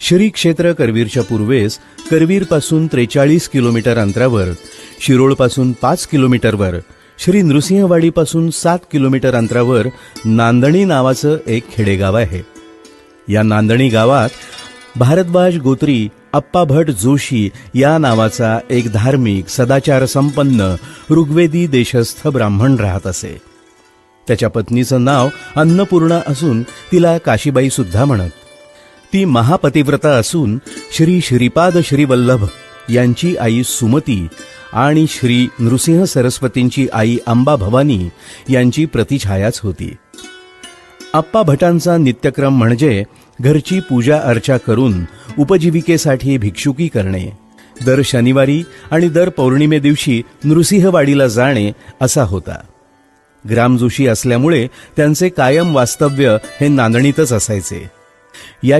श्री क्षेत्र करवीरच्या पूर्वेस करवीरपासून त्रेचाळीस किलोमीटर अंतरावर शिरोळपासून पाच किलोमीटरवर श्री नृसिंहवाडीपासून सात किलोमीटर अंतरावर नांदणी नावाचं एक खेडेगाव आहे. या नांदणी गावात भारद्वाज गोत्री अप्पा भट जोशी या नावाचा एक धार्मिक सदाचार संपन्न ऋग्वेदी देशस्थ ब्राह्मण राहत असे. त्याच्या पत्नीचं नाव अन्नपूर्णा असून तिला काशीबाई सुद्धा म्हणत ती महापतिव्रता असून श्री श्रीपाद श्रीवल्लभ यांची आई सुमती आणि श्री नृसिंह सरस्वतींची आई अंबा भवानी यांची प्रतिछायाच होती. आप्पा भटांचा नित्यक्रम म्हणजे घरची पूजा अर्चा करून उपजीविकेसाठी भिक्षुकी करणे. दर शनिवारी आणि दर पौर्णिमे दिवशी नृसिंहवाडीला जाणे असा होता. ग्रामजोशी असल्यामुळे त्यांचे कायम वास्तव्य हे नांदणीतच असायचे. या